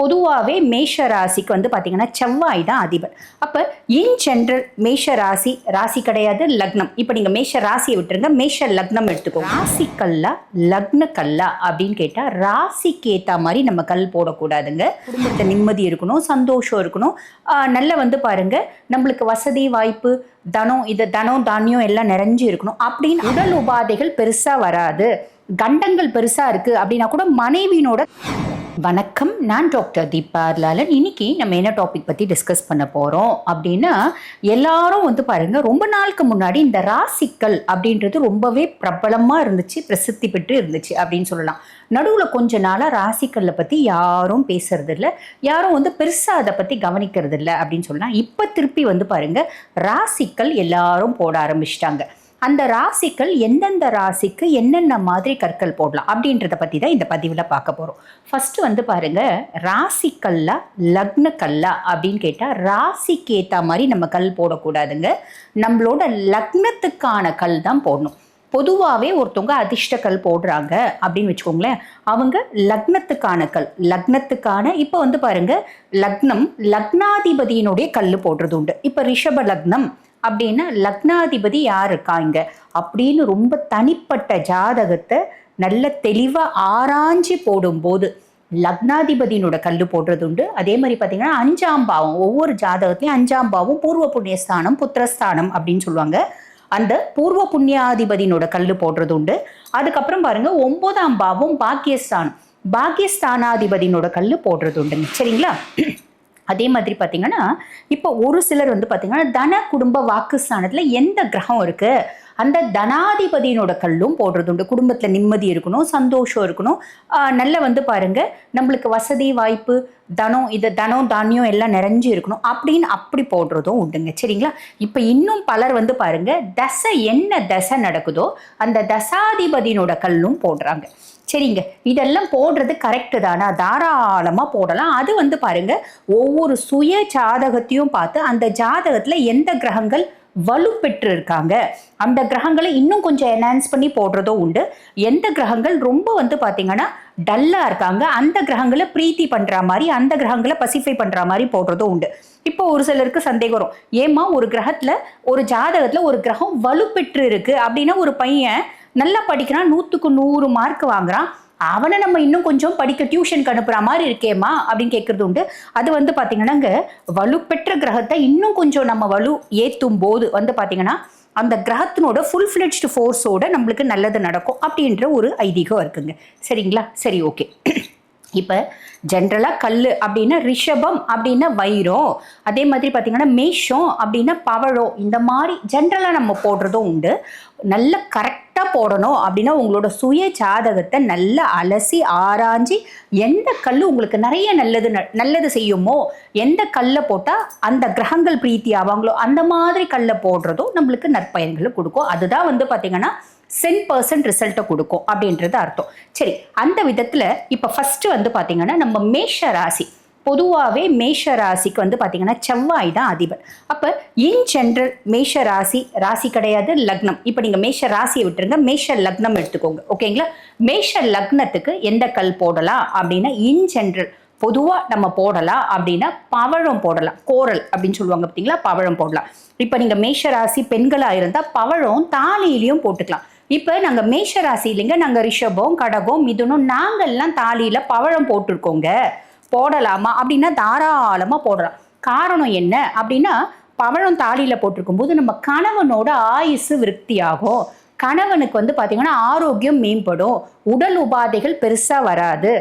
பொதுவாகவே மேஷ ராசிக்கு வந்து பார்த்தீங்கன்னா செவ்வாய் தான் அதிபர். அப்போ இன் ஜென்ரல் மேஷ ராசி ராசி கிடையாது லக்னம். இப்போ நீங்கள் மேஷ ராசியை விட்டுருங்க மேஷ லக்னம் எடுத்துக்கோங்க. ராசி கல்லா லக்ன கல்லா அப்படின்னு கேட்டால் ராசிக்கு ஏற்ற மாதிரி நம்ம கல் போடக்கூடாதுங்க. குடும்பத்தை நிம்மதி இருக்கணும் சந்தோஷம் இருக்கணும். நல்லா நல்ல வந்து பாருங்க நம்மளுக்கு வசதி வாய்ப்பு தனம் இது தனம் தானியம் எல்லாம் நிறைஞ்சு இருக்கணும். அப்படின்னு உடல் உபாதைகள் பெருசாக வராது. கண்டங்கள் பெருசாக இருக்குது அப்படின்னா கூட மனைவியினோட வணக்கம். நான் டாக்டர் தீபா லாலன் இன்னைக்கு நம்ம என்ன டாபிக் பற்றி டிஸ்கஸ் பண்ண போகிறோம் அப்படின்னா எல்லாரும் வந்து பாருங்க ரொம்ப நாளுக்கு முன்னாடி இந்த ராசிக்கல் அப்படின்றது ரொம்பவே பிரபலமாக இருந்துச்சு பிரசித்தி பெற்று இருந்துச்சு அப்படின்னு சொல்லலாம். நடுவில் கொஞ்ச நாளாக ராசிக்கல்லை பற்றி யாரும் பேசுறது யாரும் வந்து பெருசாக அதை பற்றி கவனிக்கிறது இல்லை அப்படின்னு சொல்லலாம். இப்போ திருப்பி வந்து பாருங்க ராசிக்கல் எல்லாரும் போட ஆரம்பிச்சிட்டாங்க. அந்த ராசிக்கள் எந்தெந்த ராசிக்கு என்னென்ன மாதிரி கற்கள் போடலாம் அப்படின்றத பற்றி தான் இந்த பதிவில் பார்க்க போகிறோம் ஃபஸ்ட்டு வந்து பாருங்கள் ராசிக்கல்லா லக்ன கல்லா அப்படின்னு கேட்டால் ராசிக்கு ஏற்ற மாதிரி நம்ம கல் போடக்கூடாதுங்க. நம்மளோட லக்னத்துக்கான கல் தான் போடணும். பொதுவாகவே ஒருத்தவங்க அதிர்ஷ்ட கல் போடுறாங்க அப்படின்னு வச்சுக்கோங்களேன். அவங்க லக்னத்துக்கான கல் லக்னத்துக்கான இப்போ வந்து பாருங்க லக்னம் லக்னாதிபதியினுடைய கல் போடுறது உண்டு. இப்போ ரிஷப லக்னம் அப்படின்னா லக்னாதிபதி யார் இருக்காங்க அப்படின்னு ரொம்ப தனிப்பட்ட ஜாதகத்தை நல்ல தெளிவாக ஆராய்ஞ்சு போடும்போது லக்னாதிபதியினோட கல் போடுறது உண்டு. அதே மாதிரி பார்த்தீங்கன்னா அஞ்சாம் பாவம் ஒவ்வொரு ஜாதகத்துலையும் அஞ்சாம் பாவம் பூர்வ புண்ணியஸ்தானம் புத்திரஸ்தானம் அப்படின்னு சொல்லுவாங்க. அந்த பூர்வ புண்ணியாதிபதியினோட கல் போடுறது உண்டு. அதுக்கப்புறம் பாருங்க ஒன்பதாம் பாவம் பாக்கியஸ்தானம். பாக்கியஸ்தானாதிபதியினோட கல் போடுறது உண்டுங்க. சரிங்களா? அதே மாதிரி பார்த்தீங்கன்னா இப்போ ஒரு சிலர் வந்து பார்த்தீங்கன்னா தன குடும்ப வாக்குஸ்தானத்தில் எந்த கிரகம் இருக்கு? அந்த தனாதிபதியினோட கல்லும் போடுறது உண்டு. குடும்பத்தில் நிம்மதி இருக்கணும் சந்தோஷம் இருக்கணும். நல்ல வந்து பாருங்க நம்மளுக்கு வசதி வாய்ப்பு தனம் இது தனம் தானியம் எல்லாம் நிறைஞ்சு இருக்கணும். அப்படின்னு அப்படி போடுறதும் உண்டுங்க. சரிங்களா? இப்போ இன்னும் பலர் வந்து பாருங்க தசை என்ன தசை நடக்குதோ அந்த தசாதிபதியினோட கல்லும் போடுறாங்க. சரிங்க. இதெல்லாம் போடுறது கரெக்டு தானா? தாராளமாக போடலாம். அது வந்து பாருங்க ஒவ்வொரு சுய ஜாதகத்தையும் பார்த்து அந்த ஜாதகத்தில் எந்த கிரகங்கள் வலுப்பெற்று இருக்காங்க அந்த கிரகங்களை இன்னும் கொஞ்சம் என்ஹான்ஸ் பண்ணி போடுறதோ உண்டு. எந்த கிரகங்கள் ரொம்ப வந்து பார்த்தீங்கன்னா டல்லாக இருக்காங்க. அந்த கிரகங்களை பிரீத்தி பண்ணுற மாதிரி அந்த கிரகங்களை பசிஃபை பண்ணுற மாதிரி போடுறதும் உண்டு. இப்போ ஒரு சிலருக்கு சந்தேகம் வரும். ஏமா ஒரு கிரகத்தில் ஒரு ஜாதகத்தில் ஒரு கிரகம் வலுப்பெற்று இருக்கு அப்படின்னா ஒரு பையன் நல்லா படிக்கிறான் நூற்றுக்கு நூறு மார்க் வாங்குறான். அவனை நம்ம இன்னும் கொஞ்சம் படிக்க டியூஷனுக்கு அனுப்புற மாதிரி இருக்கேம்மா அப்படின்னு கேட்கறது உண்டு. அது வந்து பார்த்தீங்கன்னாங்க வலுப்பெற்ற கிரகத்தை இன்னும் கொஞ்சம் நம்ம வலு ஏற்றும் போது வந்து பார்த்திங்கன்னா அந்த கிரகத்தினோட ஃபுல் ஃப்ளெட்ஜ்டு ஃபோர்ஸோட நம்மளுக்கு நல்லது நடக்கும் அப்படின்ற ஒரு ஐதீகம் இருக்குங்க. சரிங்களா? சரி ஓகே இப்போ ஜென்ரலாக கல் அப்படின்னா ரிஷபம் அப்படின்னா வைரம். அதே மாதிரி பார்த்தீங்கன்னா மேஷம் அப்படின்னா பவழம். இந்த மாதிரி ஜென்ரலாக நம்ம போடுறதும் உண்டு. நல்ல கரெக்டாக போடணும் அப்படின்னா உங்களோட சுய ஜாதகத்தை நல்லா அலசி ஆராய்ஞ்சி எந்த கல் உங்களுக்கு நிறைய நல்லது ந- நல்லது செய்யுமோ எந்த கல்லை போட்டால் அந்த கிரகங்கள் பிரீத்தி ஆவாங்களோ அந்த மாதிரி கல்லை போடுறதும் நம்மளுக்கு நற்பயன்களை கொடுக்கும். அதுதான் வந்து பார்த்திங்கன்னா சென் பர்சன்ட் ரிசல்ட்டை கொடுக்கும் அப்படின்றது அர்த்தம். சரி அந்த விதத்தில் இப்போ ஃபஸ்ட்டு வந்து பார்த்திங்கன்னா நம்ம மேஷ ராசி. பொதுவாகவே மேஷ ராசிக்கு வந்து பார்த்தீங்கன்னா செவ்வாய் தான் அதிபர். அப்போ இன் ஜென்ரல் மேஷ ராசி ராசி கிடையாது லக்னம். இப்போ நீங்கள் மேஷ ராசியை விட்டுருங்க மேஷ லக்னம் எடுத்துக்கோங்க. ஓகேங்களா? மேஷ லக்னத்துக்கு எந்த கல் போடலாம் அப்படின்னா இன் ஜென்ரல் பொதுவாக நம்ம போடலாம் அப்படின்னா பவழம் போடலாம். கோரல் அப்படின்னு சொல்லுவாங்க பார்த்தீங்களா பவழம் போடலாம். இப்போ நீங்கள் மேஷ ராசி பெண்களாக இருந்தால் பவழம் தாலியிலையும் போட்டுக்கலாம். இப்போ நாங்கள் மேஷ ராசி இல்லைங்க நாங்கள் ரிஷபம் கடகம் மிதுனும் நாங்கள்லாம் தாலியில் பவழம் போட்டிருக்கோங்க. போடலாமா அப்படின்னா தாராளமாக போடலாம். காரணம் என்ன அப்படின்னா பவழம் தாலியில் போட்டிருக்கும் போது நம்ம கணவனோட ஆயுசு விருத்தியாகும். கணவனுக்கு வந்து பார்த்திங்கன்னா ஆரோக்கியம் மேம்படும். உடல் உபாதைகள் பெருசாக வராது.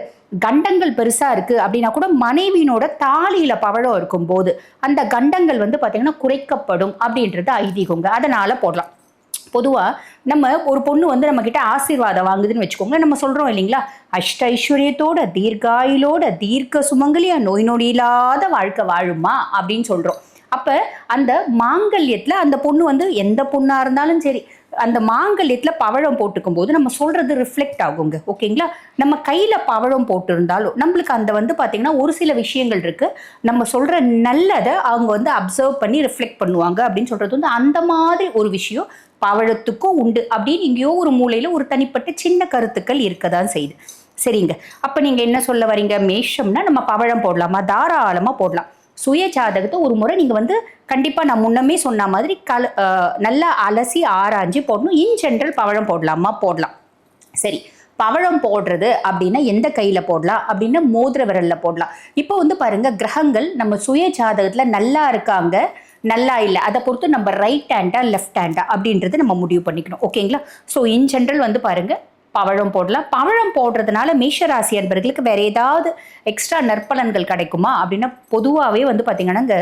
கண்டங்கள் பெருசாக இருக்குது அப்படின்னா கூட மனைவியினோட தாலியில் பவழம் இருக்கும்போது அந்த கண்டங்கள் வந்து பார்த்திங்கன்னா குறைக்கப்படும் அப்படின்றது ஐதீகங்க. அதனால் போடலாம். பொதுவாக நம்ம ஒரு பொண்ணு வந்து நம்மக்கிட்ட ஆசீர்வாதம் வாங்குதுன்னு வச்சுக்கோங்க நம்ம சொல்கிறோம் இல்லைங்களா? அஷ்ட ஐஸ்வர்யத்தோட தீர்காயிலோட தீர்க்க சுமங்கலியா நோய் நொடி இல்லாத வாழ்க்கை வாழுமா? அப்படின்னு சொல்கிறோம் அப்போ அந்த மாங்கல்யத்தில் அந்த பொண்ணு வந்து எந்த பொண்ணாக இருந்தாலும் சரி அந்த மாங்கல்யத்தில் பவழம் போட்டுக்கும் போது நம்ம சொல்கிறது ரிஃப்ளெக்ட் ஆகுங்க ஓகேங்களா? நம்ம கையில் பவழம் போட்டிருந்தாலும் நம்மளுக்கு அந்த வந்து பார்த்திங்கன்னா ஒரு சில விஷயங்கள் இருக்குது நம்ம சொல்கிற நல்லதை அவங்க வந்து அப்சர்வ் பண்ணி ரிஃப்ளெக்ட் பண்ணுவாங்க அப்படின்னு சொல்கிறது வந்து அந்த மாதிரி ஒரு விஷயம் பவழத்துக்கும் உண்டு அப்படின்னு எங்கேயோ ஒரு மூலையில் ஒரு தனிப்பட்ட சின்ன கருத்துக்கள் இருக்க தான் செய்யுது. சரிங்க. அப்போ நீங்கள் என்ன சொல்ல வரீங்க? மேஷம்னா நம்ம பவழம் போடலாமா? தாராளமாக போடலாம். சுய ஜாதகத்தை ஒரு முறை நீங்கள் வந்து கண்டிப்பாக நான் முன்னமே சொன்ன மாதிரி கல நல்லா அலசி ஆராய்ஞ்சு போடணும். இன் ஜென்ரல் பவழம் போடலாமா? போடலாம். சரி. பவழம் போடுறது அப்படின்னா எந்த கையில் போடலாம்? அப்படின்னா மோதிர விரலில் போடலாம். இப்போ வந்து பாருங்க கிரகங்கள் நம்ம சுய ஜாதகத்தில் நல்லா இருக்காங்க நல்லா இல்லை. அதை பொறுத்து நம்ம ரைட் ஹேண்டா லெஃப்ட் ஹேண்டா அப்படின்றது நம்ம முடிவு பண்ணிக்கணும். ஓகேங்களா ஸோ இன் ஜென்ரல் வந்து பாருங்கள் பவழம் போடலாம் பவழம் போடுறதுனால மேஷராசி அன்பர்களுக்கு வேற ஏதாவது எக்ஸ்ட்ரா நற்பலன்கள் கிடைக்குமா? அப்படின்னா பொதுவாகவே வந்து பார்த்தீங்கன்னா இங்க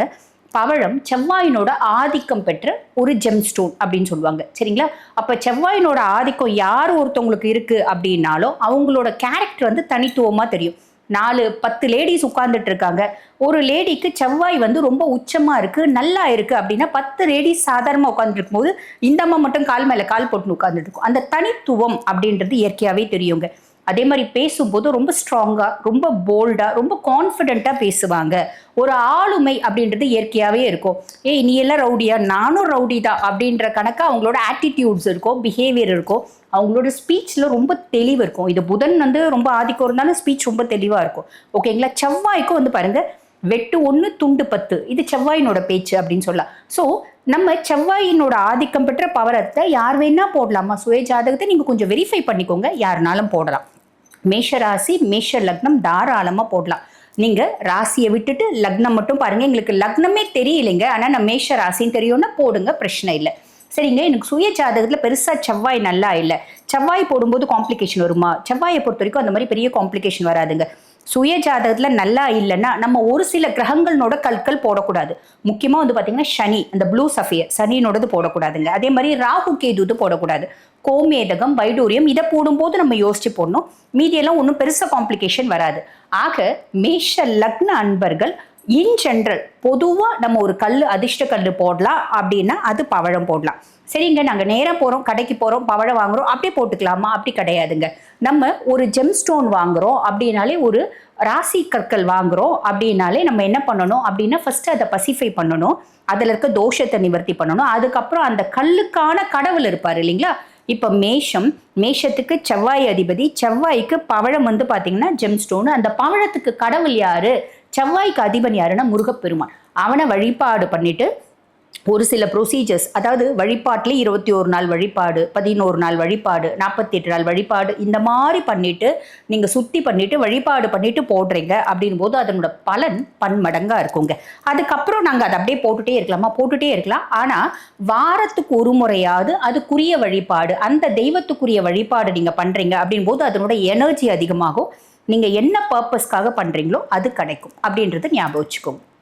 பவழம் செவ்வாயினோட ஆதிக்கம் பெற்ற ஒரு ஜெம் ஸ்டோன் அப்படின்னு சொல்லுவாங்க. சரிங்களா? அப்போ செவ்வாயினோட ஆதிக்கம் யார் ஒருத்தவங்களுக்கு இருக்குது அப்படின்னாலும் அவங்களோட கேரக்டர் வந்து தனித்துவமாக தெரியும். நாலு பத்து லேடிஸ் உட்கார்ந்துட்டு இருக்காங்க ஒரு லேடிக்கு செவ்வாய் வந்து ரொம்ப உச்சமா இருக்கு நல்லா இருக்கு அப்படின்னா பத்து லேடிஸ் சாதாரணமாக உட்காந்துட்டு இருக்கும்போது இந்த அம்மா மட்டும் கால் மேல கால் போட்டு உட்காந்துட்டு இருக்கும் அந்த தனித்துவம் அப்படின்றது இயற்கையாவே தெரியுங்க. அதே மாதிரி பேசும்போது ரொம்ப ஸ்ட்ராங்காக ரொம்ப போல்டாக ரொம்ப கான்ஃபிடெண்ட்டாக பேசுவாங்க. ஒரு ஆளுமை அப்படின்றது இயற்கையாகவே இருக்கும். ஏய் நீ எல்லாம் ரவுடியா? நானும் ரவுடி தான் அப்படின்ற கணக்காக அவங்களோட ஆட்டிடியூட்ஸ் இருக்கும் பிஹேவியர் இருக்கும். அவங்களோட ஸ்பீச்சில் ரொம்ப தெளிவு இருக்கும். இது புதன் வந்து ரொம்ப ஆதிக்கம் இருந்தாலும் ஸ்பீச் ரொம்ப தெளிவாக இருக்கும். ஓகேங்களா செவ்வாய்க்கும் வந்து பாருங்கள் வெட்டு ஒன்று துண்டு பத்து. இது செவ்வாயினோட பேச்சு அப்படின்னு சொல்லலாம். ஸோ நம்ம செவ்வாயினோட ஆதிக்கம் பெற்ற பவரத்தை யார் வேணால் போடலாமா? சுய ஜாதகத்தை நீங்கள் கொஞ்சம் வெரிஃபை பண்ணிக்கோங்க. யாருனாலும் போடலாம். மேஷ ராசி மேஷ லக்னம் தாராளமாக போடலாம். நீங்கள் ராசியை விட்டுட்டு லக்னம் மட்டும் பாருங்கள் எங்களுக்கு லக்னமே தெரியலைங்க. ஆனால் நான் மேஷ ராசின்னு தெரியும்னா போடுங்க பிரச்சனை இல்லை. சரிங்க எனக்கு சுய ஜாதகத்தில் பெருசாக செவ்வாய் நல்லா இல்லை. செவ்வாய் போடும்போது காம்ப்ளிகேஷன் வருமா? செவ்வாயை பொறுத்த வரைக்கும் அந்த மாதிரி பெரிய காம்ப்ளிகேஷன் வராதுங்க. சுய ஜாதகத்தில் நல்லா இல்லைன்னா நம்ம ஒரு சில கிரகங்களோட கற்கள் போடக்கூடாது. முக்கியமாக வந்து பார்த்தீங்கன்னா சனி அந்த ப்ளூ சஃபியர் சனியினோடது போடக்கூடாதுங்க. அதே மாதிரி ராகு கேது போடக்கூடாது. கோமேதகம் வைடூரியம் இதை போடும்போது நம்ம யோசிச்சு போடணும். மீதியெல்லாம் ஒன்றும் பெருசாக காம்ப்ளிகேஷன் வராது. ஆக மேஷ லக்ன அன்பர்கள் இன் ஜென்ரல் பொதுவாக நம்ம ஒரு கல் அதிர்ஷ்ட கல் போடலாம் அப்படின்னா அது பவழம் போடலாம். சரிங்க நாங்கள் நேராக போகிறோம் கடைக்கு போகிறோம் பவழம் வாங்குறோம் அப்படியே போட்டுக்கலாமா? அப்படி கிடையாதுங்க. நம்ம ஒரு ஜெம் ஸ்டோன் வாங்குகிறோம் அப்படின்னாலே ஒரு ராசி கற்கள் வாங்குறோம் அப்படின்னாலே நம்ம என்ன பண்ணணும் அப்படின்னா ஃபஸ்ட்டு அதை பசிஃபை பண்ணணும். அதில் இருக்க தோஷத்தை நிவர்த்தி பண்ணணும். அதுக்கப்புறம் அந்த கல்லுக்கான கடவுள் இருப்பார் இல்லைங்களா? இப்போ மேஷம் மேஷத்துக்கு செவ்வாய் அதிபதி செவ்வாய்க்கு பவழம் வந்து பார்த்தீங்கன்னா ஜெம் ஸ்டோனு அந்த பவழத்துக்கு கடவுள் யாரு? செவ்வாய்க்கு அதிபன் யாருன்னா முருகப்பெருமான். அவனை வழிபாடு பண்ணிட்டு ஒரு சில ப்ரொசீஜர்ஸ் அதாவது வழிபாட்டில் இருபத்தி ஒரு நாள் வழிபாடு பதினோரு நாள் வழிபாடு நாற்பத்தி எட்டு நாள் வழிபாடு இந்த மாதிரி பண்ணிட்டு நீங்கள் சுத்தி பண்ணிட்டு வழிபாடு பண்ணிட்டு போடுறீங்க அப்படின் போது அதனோட பலன் பன்மடங்காக இருக்குங்க. அதுக்கப்புறம் நாங்கள் அதை அப்படியே போட்டுட்டே இருக்கலாமா? போட்டுகிட்டே இருக்கலாம். ஆனால் வாரத்துக்கு ஒரு முறையாவது அதுக்குரிய வழிபாடு அந்த தெய்வத்துக்குரிய வழிபாடு நீங்கள் பண்ணுறீங்க அப்படின் போது அதனோட எனர்ஜி அதிகமாகும். நீங்கள் என்ன பர்பஸ்க்காக பண்ணுறீங்களோ அது கிடைக்கும். அப்படின்றது ஞாபகம் வச்சுக்கோங்க.